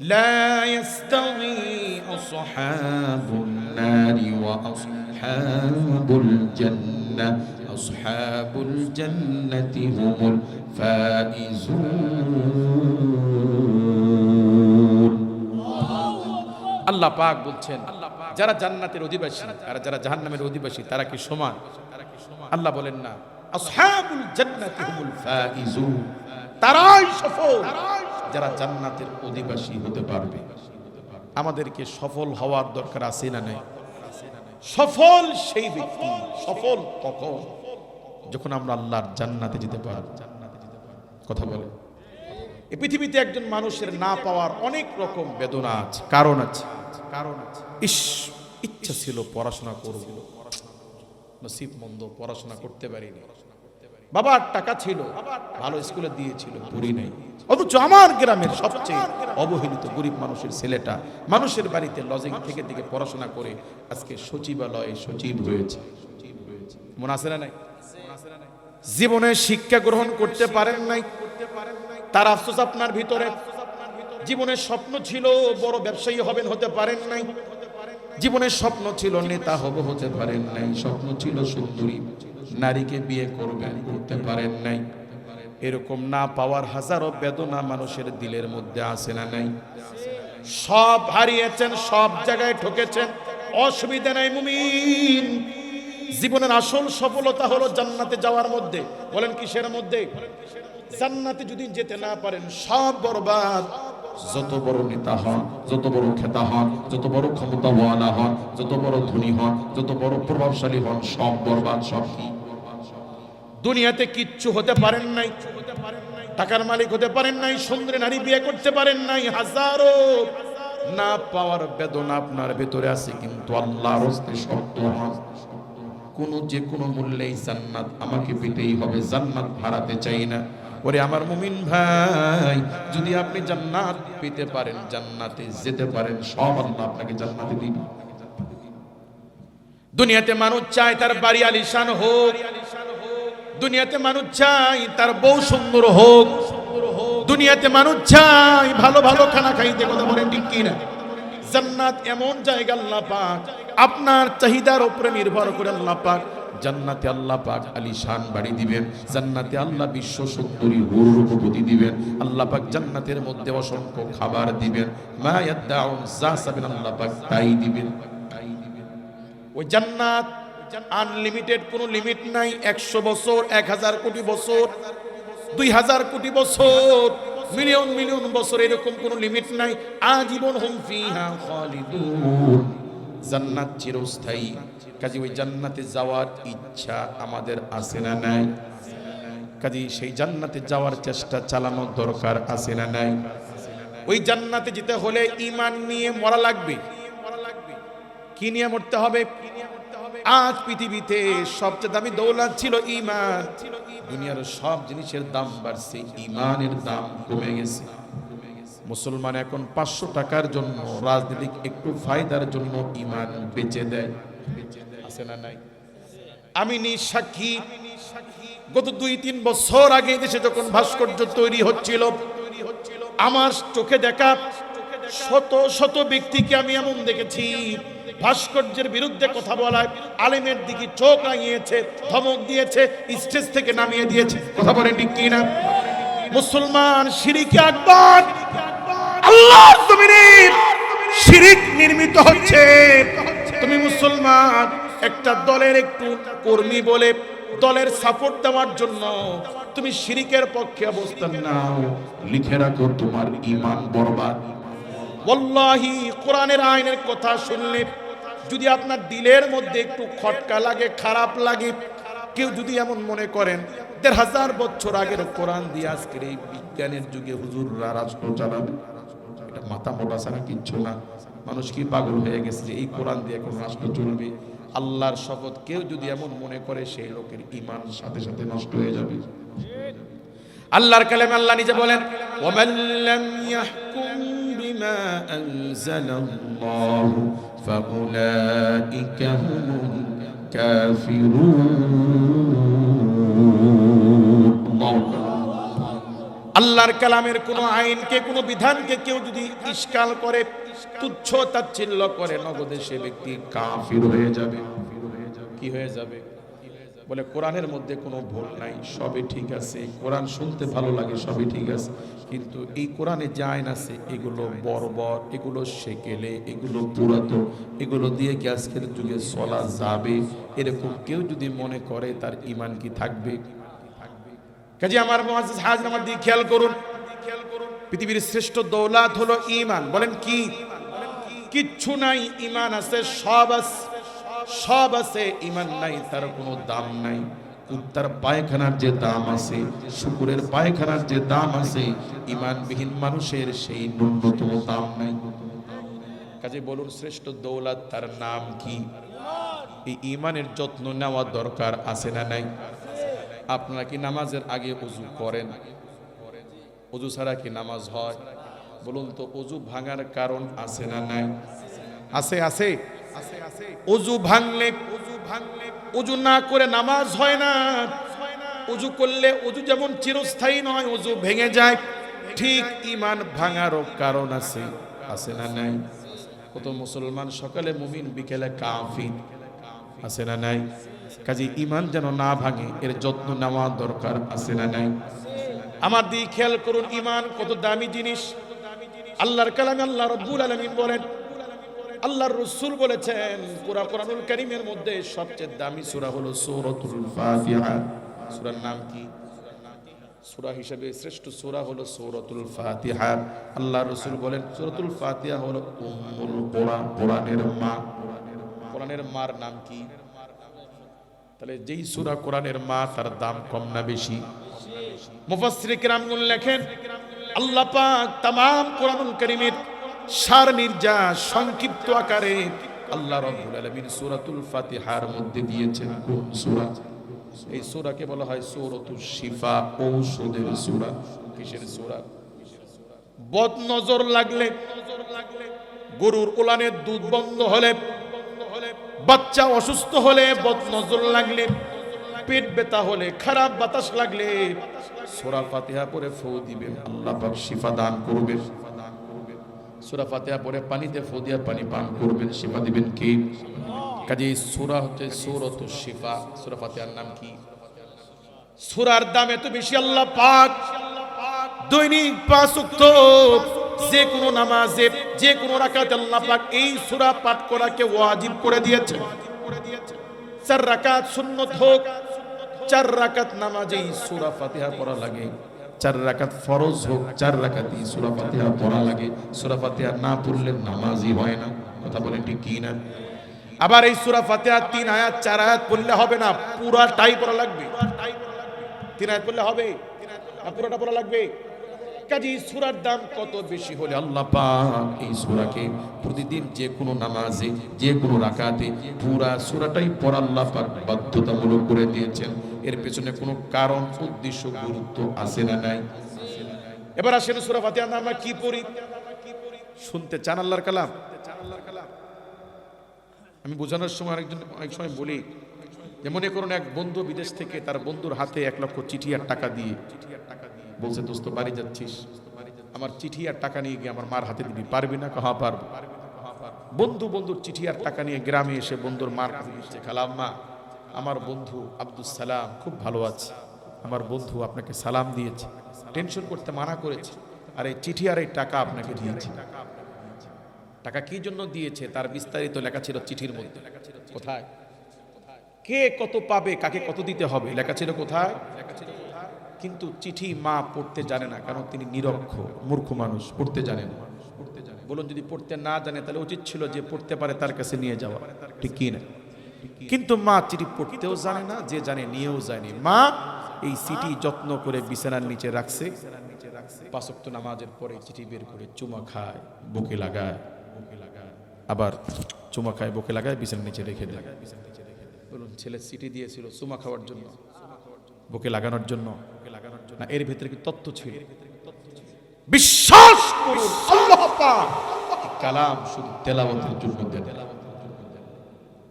لا يستوي أصحاب النار وأصحاب الجنة أصحاب الجنة هم الفائزون আল্লাহ পাক বলছেন যারা জান্নাতের অধিবাসী আর যারা জাহান্নামের অধিবাসী তারা কি সমান আল্লাহ বলেন না আসহাবুল জান্নাতি হুমুল ফাইজুন তারাই সফল যারা জান্নাতের অধিবাসী হতে পারবে। আমাদেরকে সফল হওয়ার দরকার আছে না নাই? সফল সেই ব্যক্তি, সফল কখন? যখন আমরা আল্লাহর জান্নাতে যেতে পারব। কথা বলে। এই পৃথিবীতে একজন মানুষের না পাওয়ার অনেক রকম বেদনা আছে, কারণ আছে। কারণ আছে ইস, ইচ্ছা ছিল পড়াশোনা করব। নসিব মন্দ পড়াশোনা করতে পারিনি। বাবার টাকা ছিল, ভালো স্কুলে দিয়েছিল, পড়ি নাই। অথচ আমার গ্রামের সবচেয়ে অবহেলিত গরিব মানুষের ছেলেটা মানুষের বাড়িতে লজিং থেকে দিকে পড়াশোনা করে আজকে সচিবালয়ে সচিব হয়েছে। মনে আছে না নাই? জীবনে শিক্ষা গ্রহণ করতে পারেন নাই। তার আফসোস আপনার ভিতরে। জীবনের স্বপ্ন ছিল বড় ব্যবসায়ী হবেন হতে পারেন নাই। জীবনের স্বপ্ন ছিল নেতা হব হতে পারেন নাই। স্বপ্ন ছিল সুন্দরী। নারীকে বিয়ে করবেন, করতে পারেন নাই। এরকম না পাওয়ার হাজারো বেদনা মানুষের দিলের মধ্যে আসে না নাই? সব হারিয়েছেন, সব জায়গায় ঠকেছেন, অসুবিধা নাই মুমিন। জীবনের আসল সফলতা হলো জান্নাতে যাওয়ার মধ্যে। বলেন কিসের মধ্যে? জান্নাতে যদি যেতে না পারেন, সব বরবাদ। যত বড় নেতা হন, যত বড় খেতা হন, যত বড় ক্ষমতাওয়ালা হন, যত বড় ধনী হন, যত বড় প্রভাবশালী হন, সব বরবাদ, সব কি? দুনিয়াতে কিচ্ছু হতে পারেন নাই। টাকার মালিক হতে পারেন নাই সুন্দরী নারী বিয়ে করতে পারেন নাই, হাজারো না পাওয়ার বেদনা আপনার ভেতরে আছে কিন্তু আল্লাহর হস্তে কোন যে কোনো মূল্যেই জান্নাত আমাকে পেতেই হবে, জান্নাত হারাতে চাই না। ওরে আমার মুমিন ভাই, যদি আপনি জান্নাত পেতে পারেন, জান্নাতে যেতে পারেন, সব আল্লাহ আপনাকে জান্নাতে দিবে। দুনিয়াতে মানুষ চায় তার বাড়ি আলিশান হোক দুনিয়াতে মানুষ চাই, তার বউ সুন্দর হোক। দুনিয়াতে মানুষ চাই, ভালো ভালো খানা খাইতে, কথা বলেন ঠিক কিনা? জান্নাত এমন জায়গা আল্লাহ পাক, আপনার চাহিদার উপরে নির্ভর করে আল্লাহ পাক। জান্নাতে আল্লাহ পাক আলিশান বাড়ি দিবেন, জান্নাতে আল্লাহ বিশ্ব সুন্দরী হুর রূপবতী দিবেন, আল্লাহ পাক জান্নাতের মধ্যে অসংখ্য খাবার দিবেন। মা ইয়াদাউন যা সাবেন আল্লাহ পাক তাই দিবেন। ওই জান্নাত আনলিমিটেড কোনো লিমিট নাই, একশো বছর, এক হাজার কোটি বছর, দুই হাজার কোটি বছর, মিলিয়ন মিলিয়ন বছর এরকম কোনো লিমিট নাই। আজীবন হুম ফিহা খালিদুন। জান্নাত চিরস্থায়ী। কাজে, ওই জান্নাতে যাওয়ার ইচ্ছা আমাদের আছে না নাই? কাজে, সেই জান্নাতে যাওয়ার চেষ্টা চালানো দরকার আছে না নাই? ওই জান্নাতে যেতে হলে ইমান নিয়ে মরা লাগবে। কি নিয়ে মরতে হবে? আজ পৃথিবীতে সবচেয়ে দামি দৌলত ছিল ইমান দুনিয়ার সব জিনিসের দাম বাড়ছে ইমানের দাম কমে গেছে। মুসলমান এখন পাঁচশো টাকার জন্য, রাজনীতিক একটু ফায়দার জন্য ইমান বেচে দেয়। আছে না নাই? আমি নিঃসাক্ষী গত দুই, তিন বছর আগে দেশে যখন ভাস্কর্য তৈরি হচ্ছিল, আমার চোখে দেখা শত শত ব্যক্তিকে আমি এমন দেখেছি। ভাস্কর্যের বিরুদ্ধে কথা বলায়, আলেমের দিকে চোখ রাঙিয়েছে, ধমক দিয়েছে, স্টেজ থেকে নামিয়ে দিয়েছে। কথা বলেন ঠিক কিনা মুসলমান শিরিকে আকবর, আল্লাহর জমিনে শিরিক নির্মিত হচ্ছে। তুমি মুসলমান, একটা দলের একটু কর্মী বলে দলের সাপোর্ট দেওয়ার জন্য তুমি শিরিকের পক্ষে অবস্থান নাও। লিখে রাখো, তোমার ইমান বরবাদ। কোরআনের আইনের কথা শুনলে যদি আপনার দিলের মধ্যে একটু খটকা লাগে, খারাপ লাগে, কেউ যদি এমন মনে করেন, দেড় হাজার বছর আগের কোরআন দিয়ে আজকের এই বিজ্ঞানের যুগে হুজুররা রাষ্ট্র চালাবে এটা মাথা মোটা ছাড়া কিচ্ছু না। মানুষ কি পাগল হয়ে গেছে এই কোরআন দিয়ে এখন রাষ্ট্র চলবে? আল্লাহর শপথ কেউ যদি এমন মনে করে, সেই লোকের ইমান সাথে সাথে নষ্ট হয়ে যাবে। আল্লাহর কালামে আল্লাহ নিজে বলেন ওয়ামান লাম ইয়াহকুম বিমা আনজালাল্লাহু ফাউলাইকা هم الكافرون আল্লাহর কালামের কোনো আইনকে, কোনো বিধানকে কেউ যদি ইস্কাল করে তুচ্ছ তাচ্ছিল্য করে, নগদে সে ব্যক্তি কাফির হয়ে যাবে। কি হয়ে যাবে? বলে, কোরআনের মধ্যে কোনো ভুল নাই, সবই ঠিক আছে। কোরআন শুনতে ভালো লাগে, সবই ঠিক আছে। কিন্তু এই কোরআনে যে আইন আছে, এগুলো বর্বর, এগুলো সেকেলে, এগুলো পুরাতন, এগুলো দিয়ে কি আজকের যুগে চলা যাবে? এরকম কেউ যদি মনে করে, তার ইমান কি থাকবে? কাজে আমার হাজর আমার দিয়ে খেয়াল করুন। পৃথিবীর শ্রেষ্ঠ দৌলাত হলো ইমান বলেন কি? কিচ্ছু নাই ইমান আছে, সব আছে। সব আছে ইমান নাই, তার কোনো দাম নাই। কুত্তার পায়খানার যে দাম আছে, শুকুরের পায়খানার যে দাম আছে, ঈমানবিহীন মানুষের সেই ন্যূনতম দাম নাই। কাজে বলুন, শ্রেষ্ঠ দৌলত তার নাম কি? এই ঈমানের যত্ন নেওয়া দরকার আছে না নাই? আপনারা কি নামাজের আগে অজু করেন? অজু ছাড়া কি নামাজ হয়? বলুন তো অজু ভাঙার কারণ আছে না নাই? আছে আছে। অজু ভাঙলে অজু ভাঙলে অজু না করে নামাজ হয় না। অজু করলে অজু যেমন চিরস্থায়ী নয় অজু ভেঙে যায়। ঠিক ইমান ভাঙারও কারণ আছে আছে না নাই? কত মুসলমান, সকালে মুমিন, বিকেলে কাফির, আছে না নাই? কাজে ইমান যেন না ভাঙে, এর যত্ন নেওয়া দরকার, আছে না নাই? আমার দিকে খেয়াল করুন, ইমান কত দামি জিনিস। আল্লাহর কালামে আল্লাহ রব্বুল আলামিন বলেন আল্লাহর রসুল বলেছেন পুরা কোরআনুল কারীমের মধ্যে সবচেয়ে দামি সূরা হলো সূরাতুল ফাতিহা। সূরার নাম কি? সূরা হিসেবে শ্রেষ্ঠ সূরা হলো সূরাতুল ফাতিহা। আল্লাহ রসুল বলেন, সূরাতুল ফাতিহা হলো উম্মুল কোরআন, কোরআনের মা। কোরআনের মার নাম কি? তাহলে যেই সূরা কোরআনের মা, তার দাম কম না বেশি? মুফাসসির কিরামগুন লেখেন, আল্লাহ পাক তামাম কোরআনুল কারীমের সার নির্যা সংক্ষিপ্ত আকারে আল্লাহ রাব্বুল আলামিন সূরাতুল ফাতিহার মধ্যে দিয়েছেন কোন সূরা? এই সূরাকে বলা হয় সূরাতুশ শিফা, ঔষধের সূরা। কিসের সূরা? বদ নজর লাগলে, গরুর উলানের দুধ বন্ধ হলে, বাচ্চা অসুস্থ হলে বদ নজর লাগলে, পেট ব্যথা হলে খারাপ বাতাস লাগলে সোরা ফাতিহা পরে ফু দিবেন, আল্লাহ পাক শিফা দান করবেন। সূরা ফাতিহা পরে পানিতে ফু দিয়া পানি পান করবেন, শিফা দিবেন কি? কাজে সূরা হচ্ছে সূরাতু শিফা। সূরা ফাতেহার নাম কি? সুরার দাম এত বেশি, আল্লাহ পাক দৈনিক পাঁচ উক্ত যে কোনো নামাজে, যে কোনো রাকাতে আল্লাহ পাক এই সূরা পাঠ করাকে ওয়াজিব করে দিয়েছে চার রাকাত সুন্নত হোক, চার রাকাত নামাজেই সূরা ফাতিহা পড়া লাগে। চার রাকাত ফরজ হোক, চার রাকাতই সূরা ফাতিহা পড়া লাগে। সূরা ফাতিহা না পড়লে নামাজই হয় না। কথা বলেন ঠিক কি না? আবার এই সূরা ফাতিহা তিন আয়াত, চার আয়াত পড়লে হবে না, পুরাটাই পড়া লাগবে। তিন আয়াত পড়লে হবে পুরোটা পড়া লাগবে। কাজে সুরার দাম কত বেশি হলে আল্লাহ পাক এই সুরাকে প্রতিদিন যে কোনো নামাজে, যে কোনো রাকাতে পুরা সুরাটাই পড়া আল্লাহ পাক বাধ্যতামূলক করে দিয়েছেন। এর পেছনে কোনো কারণ, উদ্দেশ্য, গুরুত্ব আছে না নাই? এবার আসেন সূরা ফাতিহা, আমরা কি পড়ি? শুনতে চান আল্লাহর কালাম? আমি বোঝানোর সময় আরেকজন, অনেক সময় বলি যে মনে করুন এক বন্ধু বিদেশ থেকে তার বন্ধুর হাতে এক লক্ষ চিঠি আর টাকা দিয়ে বলছে, দোস্ত, বাড়ি যাচ্ছিস? আমার চিঠি আর টাকা নিয়ে গিয়ে আমার মার হাতে দিবি, পারবি না? কহা, পারব। বন্ধু বন্ধুর চিঠি আর টাকা নিয়ে গ্রামে এসে বন্ধুর মার কাছে দিচ্ছে, খালাম্মা আমার বন্ধু আব্দুল সালাম খুব ভালো আছে। আমার বন্ধু আপনাকে সালাম দিয়েছে। টেনশন করতে মানা করেছে। আর এই চিঠি আর এই টাকা আপনাকে দিয়েছে। টাকা কি জন্য দিয়েছে তার বিস্তারিত লেখা ছিল চিঠির মধ্যে। কোথায়? কে কত পাবে, কাকে কত দিতে হবে, লেখা ছিল কোথায়? কিন্তু চিঠি মা পড়তে জানে না, কারণ তিনি নিরক্ষ, মূর্খ মানুষ, পড়তে জানে না। বলুন, যদি পড়তে না জানে, তাহলে উচিত ছিল যে পড়তে পারে তার কাছে নিয়ে যাওয়া। ঠিক কি না? কিন্তু মা চিঠি পড়তেও জানে না, যে জানে নিয়েও যায়নি। মা এই চিঠি যত্ন করে বিছানার নিচে রাখছে। পাঁচক্ত নামাজের পরে চিঠি বের করে চুমা খায়, বুকে লাগায়। লাগায় আবার চুমা খায়, বুকে লাগায়, বিছানার নিচে রেখে দেয়। বলুন, ছেলে চিঠি দিয়েছিল চুমা খাওয়ার জন্য? বুকে লাগানোর জন্য? না, এর ভিতরে কি তত্ত্ব ছিল? বিশ্বাস করুন, আল্লাহ কালাম, শুধু তেলাওয়াতের জন্য দেন।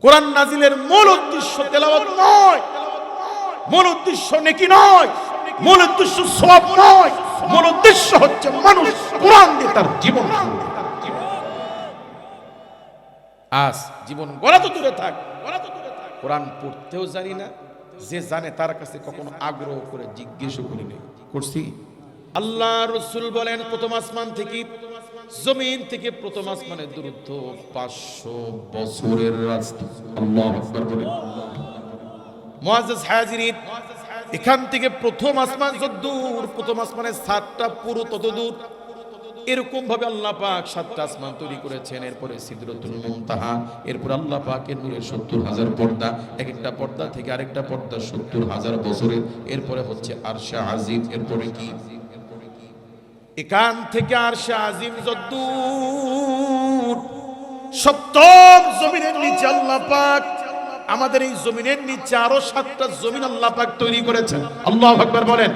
কোরআন নাজিলের মূল উদ্দেশ্য তেলাওয়াত নয়। মূল উদ্দেশ্য নেকি নয়। মূল উদ্দেশ্য সব নয়। মূল উদ্দেশ্য হচ্ছে মানুষ কোরআন দিয়ে তার জীবন আজ জীবন গড়া তো দূরে থাক। কোরআন পড়তেও জানি না। যে জানে তার কাছে কখনো আগ্রহ করে জিজ্ঞেসও করি নাই। করছি? আল্লাহ রসুল বলেন, প্রথম আসমান থেকে জমিন থেকে প্রথম আসমানের দূরত্ব পাঁচশো বছরের রাস্তা আল্লাহ হাজিরিন এখান থেকে প্রথম আসমান যদ্দূর প্রথম আসমানের সাতটা পুরো তত দূর এরকম ভাবে আল্লাহ পাক সাতটা আসমান তৈরি করেছেন। এরপরে সিদরতুল মুনতাহা এরপর আল্লাহ পাকের নূরের সত্তর হাজার পর্দা এক একটা পর্দা থেকে আরেকটা পর্দা সত্তর হাজার বছরের। এরপরে হচ্ছে আরশা আজিম এরপরে কি? এখান থেকে আরশা আজিম যদ্দূর। সপ্তম জমিনের নিচে আল্লাহ পাক, আমাদের এই জমিনের নিচে আরও সাতটা জমিন আল্লাহ পাক তৈরি করেছেন। আল্লাহ আকবার বলেন।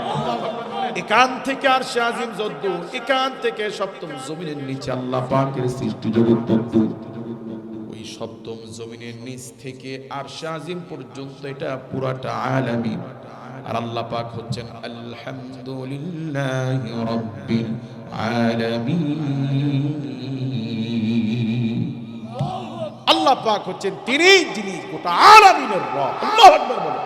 এখান থেকে আর শাহিম যদ্দু এখান থেকে সপ্তম জমিনের নিচে আল্লাহ পাকের সৃষ্টি জগৎ তদ্দু ওই সপ্তম জমিনের নিচ থেকে আর শাহিম পর্যন্ত এটা পুরাটা আলামী। আর আল্লাহ পাক হচ্ছেন আলহামদুলিল্লাহ রাব্বিল আলামিন। আল্লাহ পাক হচ্ছেন তিনি যিনি গোটা আলামিনের রব। আল্লাহু আকবার বলেন।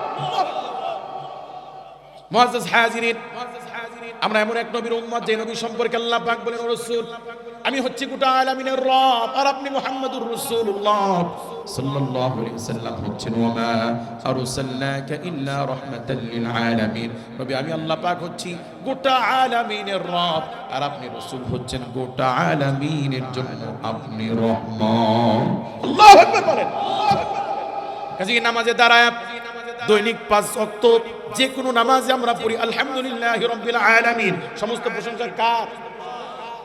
মুআজ্জাজ হাজিরিন আমরা এমন এক নবীর উম্মত যে নবী সম্পর্কে আল্লাহ পাক বলেন রাসূল, আমি হচ্ছি গোটা আলামিনের রব আর আপনি মুহাম্মদুর রাসূলুল্লাহ। সাল্লাল্লাহু আলাইহি ওয়াসাল্লাম হচ্ছেন, ওয়া মা আরসালনাকা ইল্লা রাহমাতাল লিল আলামিন। নবী, আমি আল্লাহ পাক হচ্ছি গোটা আলামিনের রব আর আপনি রাসূল হচ্ছেন গোটা আলামিনের জন্য আপনি রহমান। আল্লাহু আকবার বলেন। কাজে নামাজে দাঁড়ায় দৈনিক পাঁচ অক্ত যে কোনো নামাজে আমরা পড়ি, আলহামদুলিল্লাহ রব্বিল আলামিন। সমস্ত প্রশংসা কার?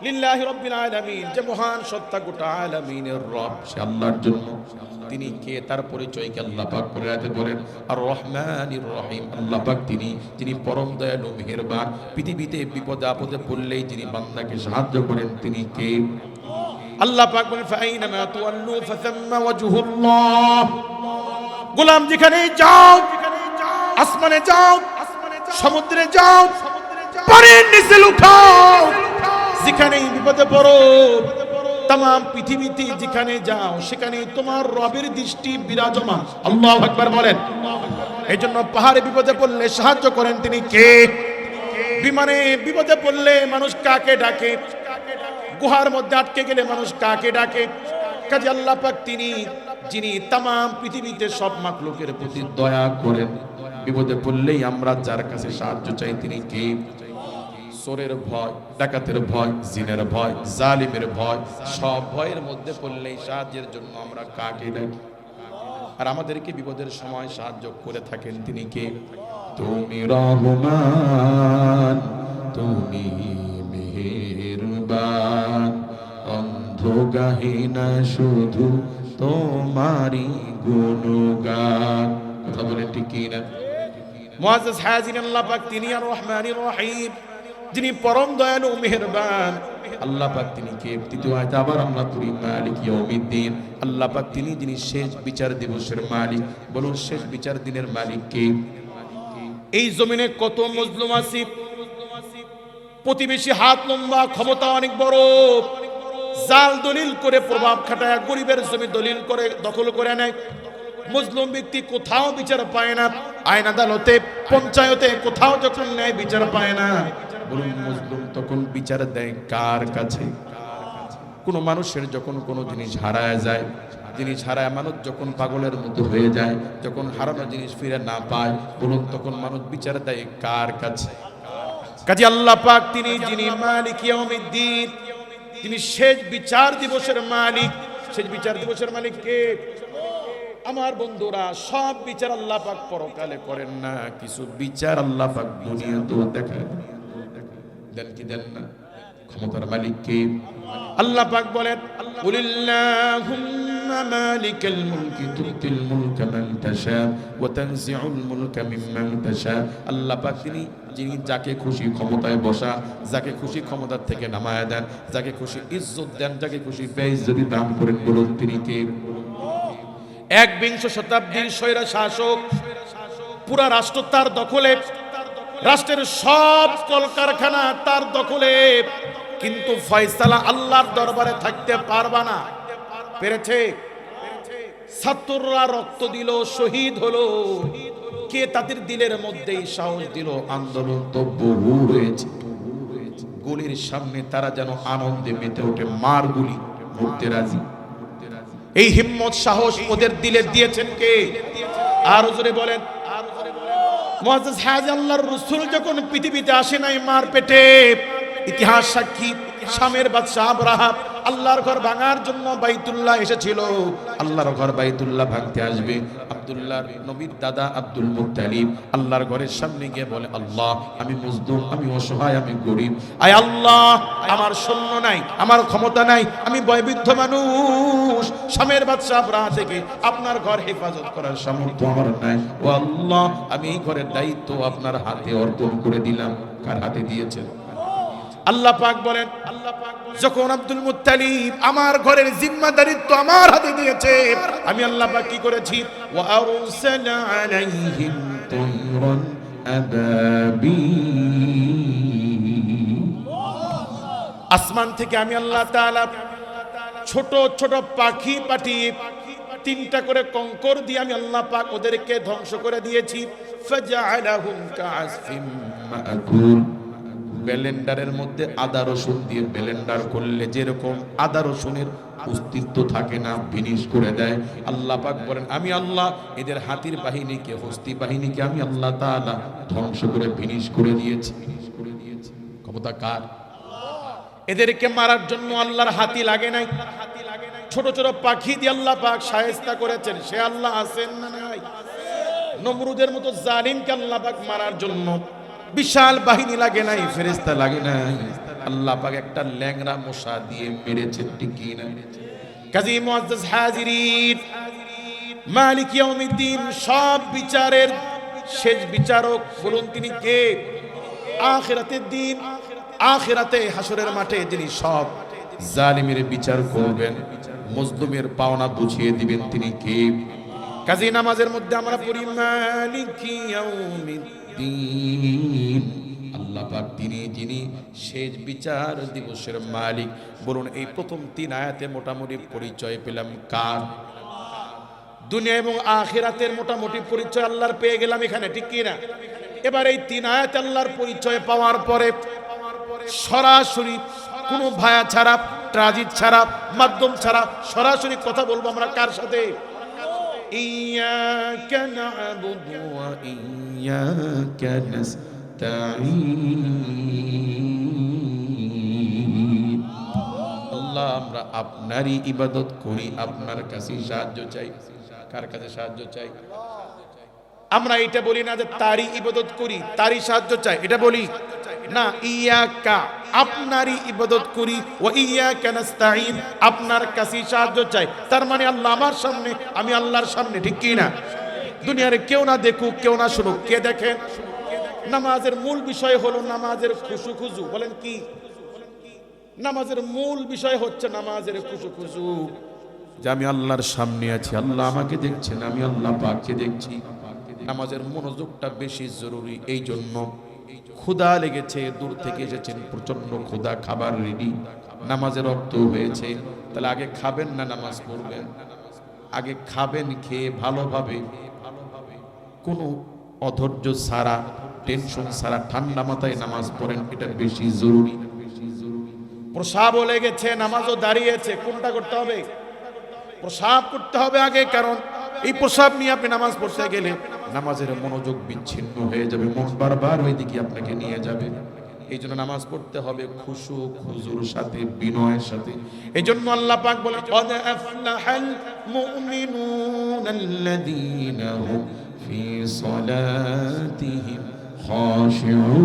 লিল্লাহি রব্বিল আলামিন, যে মহান সত্তা গোটা আলামিনের রব, সে আল্লাহর জন্য। তিনি কে? তার পরিচয় কে আল্লাহ পাক করে রাখতে বলেন আর রহমানির রহিম। আল্লাহ পাক তিনি, যিনি পরম দয়ালু, মেহেরবান। পৃথিবীতে বিপদে আপদে পড়লেই যিনি বান্দাকে সাহায্য করেন, তিনি কে? আল্লাহ পাক বলেন, ফাইনামা তুআল্লু ফাসাম্মা ওয়াজহুল্লাহ। গোলাম যেখানে যাও, আসমানে যাও, সমুদ্রে যাও, পানির নিচে লুকাও। যেখানেই বিপদে পড়ো তাম পৃথিবীতে যেখানে যাও, সেখানে তোমার রবের দৃষ্টি বিরাজমান। আল্লাহ আকবার বলেন। এই জন্য পাহাড়ে বিপদে পড়লে সাহায্য করেন তিনি কে? বিমানে বিপদে পড়লে মানুষ কাকে ডাকে? গুহার মধ্যে আটকে গেলে মানুষ কাকে ডাকে? কাজে আল্লাহ পাক তিনি যিনি তাম পৃথিবীতে সব মাকলুকের প্রতি দয়া করেন বিপদে পড়লেই আমরা যার কাছে সাহায্য চাই তিনি কে? চোরের ভয়, ডাকাতের ভয়, জিনের ভয়, জালিমের ভয়, সব ভয়ের মধ্যে পড়লেই সাহায্যের জন্য আমরা কাকে ডাকি? আর আমাদেরকে বিপদের সময় সাহায্য করে থাকেন তিনি কে? তুমি রহমান, তুমি মেহেরবান অন্ধ গাহিনা শুধু তোমারই গুণগান। কথা বলে ঠিক না মুআজ্জাজ হাজির আল্লাহ পাক তিনি আর রহমানির রহিম। যিনি পরম দয়ালু মেহেরবান। আল্লাহ পাক তিনি কে? তৃতীয় আয়াতে আবার আমরা পড়ি, মালিক ইয়াউমিদ্দিন। আল্লাহ পাক তিনি যিনি শেষ বিচার দিবসের মালিক। বলুন, শেষ বিচার দিনের মালিক কে? এই জমিনে কত মজলুম আছে? প্রতিবেশী হাত লম্বা, ক্ষমতা অনেক বড়। জাল দলিল করে প্রভাব খাটায়, গরিবের জমি দলিল করে, দখল করে নেয়। মুসলিম ব্যক্তি কোথাও বিচার পায় না। আইন আদালতে, পঞ্চায়েতে কোথাও যখন ন্যায় বিচার পায় না। বলুন, মুসলিম তখন বিচার দেয় কার কাছে? কোন মানুষের যখন কোনো জিনিস হারায় যায়, জিনিস হারায় মানুষ যখন পাগলের মতো হয়ে যায়, যখন হারানো জিনিস ফিরে না পায়, বলুন তখন মানুষ বিচার দেয় কার কাছে? কাজী আল্লাহ পাক তিনি যিনি মালিক ইয়াউমিদ্দিন তিনি শেষ বিচার দিবসের মালিক। শেষ বিচার দিবসের মালিক কে? আমার বন্ধুরা, সব বিচার আল্লাহ পাক পরকালে করেন না। কিছু বিচার আল্লাহ পাক দুনিয়াতেও দেখেন। দেন কি দেন না? ক্ষমতার মালিক কে? আল্লাহ পাক বলেন কুলিল্লাহুম্মা মুলকি তুতিল মুলকা মান তাশা ওয়া তানজিউল মুলকা মিম্মান তাশা আল্লাহ পাক যিনি যাকে খুশি ক্ষমতায় বসা, যাকে খুশি ক্ষমতার থেকে নামায় দেন, যাকে খুশি ইজ্জত দেন, যাকে খুশি বেইজ্জতি দান করেন বলুন তিনি কে? এক শতাব্দীর স্বৈরা শাসক, পুরা রাষ্ট্র তার দখলে, রাষ্ট্রের সব কলকারখানা তার দখলে, কিন্তু ফয়সালা আল্লাহর দরবারে থাকতে পারবা না। পেরেছে। ছাত্ররা রক্ত দিল, শহীদ হলো। কে তাদের দিলের মধ্যেই সাহস দিল? আন্দোলন তো বহু হয়েছে গুলির সামনে তারা যেন আনন্দে মেতে ওঠে। মার গুলি, মরতে রাজি। এই হিম্মত, সাহস ওদের দিলে দিয়েছেন কে? আর জোরে বলেন। আল্লাহর রাসূল যখন পৃথিবীতে আসে নাই মার পেটে, ইতিহাস সাক্ষী, শামের বাদশাহ আবরাহা আল্লাহর ঘর ভাঙার জন্য বাইতুল্লাহ এসেছিল। আল্লাহর ঘর বাইতুল্লাহ ভাঙতে আসবে। আব্দুল্লাহ নবীর দাদা আব্দুল মুত্তালিব আল্লাহর ঘরের সামনে গিয়ে বলে, আল্লাহ, আমি মজদুম, আমি অসহায়, আমি গরিব। আয় আল্লাহ, আমার সৈন্য নাই, আমার ক্ষমতা নাই, আমি বয়বৃদ্ধ মানুষ। শামের বাদশাহ আবরাহা থেকে আপনার ঘর হেফাজত করার সামর্থ্য আমার নাই। ও আল্লাহ, আমি এই ঘরের দায়িত্ব আপনার হাতে অর্পণ করে দিলাম। কার হাতে দিয়েছেন? আল্লাহ পাক বলেন আল্লাহ পাক যখন আব্দুল মুত্তালিব আমার ঘরের জিম্মাদারিত্ব আমার হাতে দিয়েছে, আমি আল্লাহ পাক কি করেছি? ওয়া আলাইহিম আবাবিল আসমান থেকে আমি আল্লাহ তাআলা ছোট ছোট পাখি পাঠিয়ে তিনটা করে কঙ্কর দিয়ে আমি আল্লাহ পাক ওদেরকে ধ্বংস করে দিয়েছি। ফাজআলাহুম কাআসফিম মাআকুল ব্যালেন্ডারের মধ্যে আদা রসুন দিয়ে ব্যালেন্ডার করলে যেরকম আদা রসুনের অস্তিত্ব থাকে না ফিনিশ করে দেয়। আল্লাহ পাক বলেন, আমি আল্লাহ, এদের হাতির বাহিনীকে হস্তি বাহিনীকে আমি আল্লাহ তাআলা ধ্বংস করে ফিনিশ করে দিয়েছি। ক্ষমতা কার? এদেরকে মারার জন্য আল্লাহর হাতি লাগে নাই। ছোট ছোট পাখি দিয়ে আল্লাহ পাক সাহেস্তা করেছেন। সে আল্লাহ আছেন না নাই? নমরুদের মতো জালিমকে আল্লাহ পাক মারার জন্য বিশাল বাহিনী লাগে নাই ফেরেস্তা লাগে নাই। আল্লাহ পাক একটা ল্যাংরা মশা দিয়ে মেরেছে ঠিকই না? কাজী মুআজ্জাজ হাজিরিন, মালিক ইয়াউমিদ্দিন, সব বিচারের শেষ বিচারক বলুন তিনি কে? আখিরাতের দিন, আখিরাতে হাসরের মাঠে যিনি সব জালিমের বিচার করবেন, মজলুমের পাওনা বুঝিয়ে দিবেন তিনি কে? কাজী নামাজের মধ্যে আমরা পড়ি, মালিকি ইয়াউমিদ্দিন। আল্লাহ পাক তিনি যিনি শেষ বিচার দিবসের মালিক, বলুন এই প্রথম তিন আয়াতে মোটামুটি পরিচয় পেলাম কার? দুনিয়া এবং আখিরাতের মোটামুটি পরিচয় আল্লাহর পেয়ে গেলাম এখানে, ঠিক কি না? এবার এই তিন আয়াত আল্লাহর পরিচয় পাওয়ার পরে সরাসরি কোনো ভায়া ছাড়া, ট্রাজিট ছাড়া, মাধ্যম ছাড়া সরাসরি কথা বলব আমরা কার সাথে? إياك نعبد وإياك نستعين আল্লাহ আমরা আপনারই ইবাদত করি আপনার কাছে সাহায্য চাই কার কাছে সাহায্য চাই আমরা এটা বলি না যে তারই ইবাদত করি তারই সাহায্য চাই এটা বলি না, ইয়াকা, আপনারই ইবাদত করি ও ইয়াকা নাস্তাইন আপনার কাছে সাহায্য চাই। তার মানে আল্লাহ আমার সামনে, আমি আল্লাহর সামনে, ঠিক কি না? দুনিয়ার কেউ না দেখুক, কেউ না শুনুক, কে দেখে? নামাজের মূল বিষয় হলো নামাজের খুশু খুজু বলেন কি? নামাজের মূল বিষয় হচ্ছে নামাজের খুশু খুজু যে আমি আল্লাহর সামনে আছি, আল্লাহ আমাকে দেখছেন, আমি আল্লাহ পাককে দেখছি। নামাজের মনোযোগটা বেশি জরুরি এই জন্য ক্ষুধা লেগেছে, দূর থেকে এসেছেন প্রচণ্ড ক্ষুধা, খাবার রেডি নামাজের রক্ত হয়েছে। তাহলে আগে খাবেন না নামাজ পড়বেন? আগে খাবেন, খেয়ে ভালোভাবে। কোনো অধৈর্য সারা টেনশন সারা, ঠান্ডা মাথায় নামাজ পড়েন, এটা বেশি জরুরি। প্রসাবও লেগেছে, নামাজও দাঁড়িয়েছে, কোনটা করতে হবে? প্রসাব করতে হবে আগে, কারণ এই প্রসাব নিয়ে আপনি নামাজ পড়তে গেলে নামাজের মনোযোগ বিচ্ছিন্ন হয়ে যাবে, মন বারবার ওই দিকে আপনাকে নিয়ে যাবে। এই জন্য নামাজ পড়তে হবে খুশু খুজুর সাথে, বিনয়ের সাথে। এই জন্য আল্লাহ পাক বলে কদ আফলাহাল মুমিনুন আল্লাযীনা হুম ফি সলাতিহিম খাশিউন।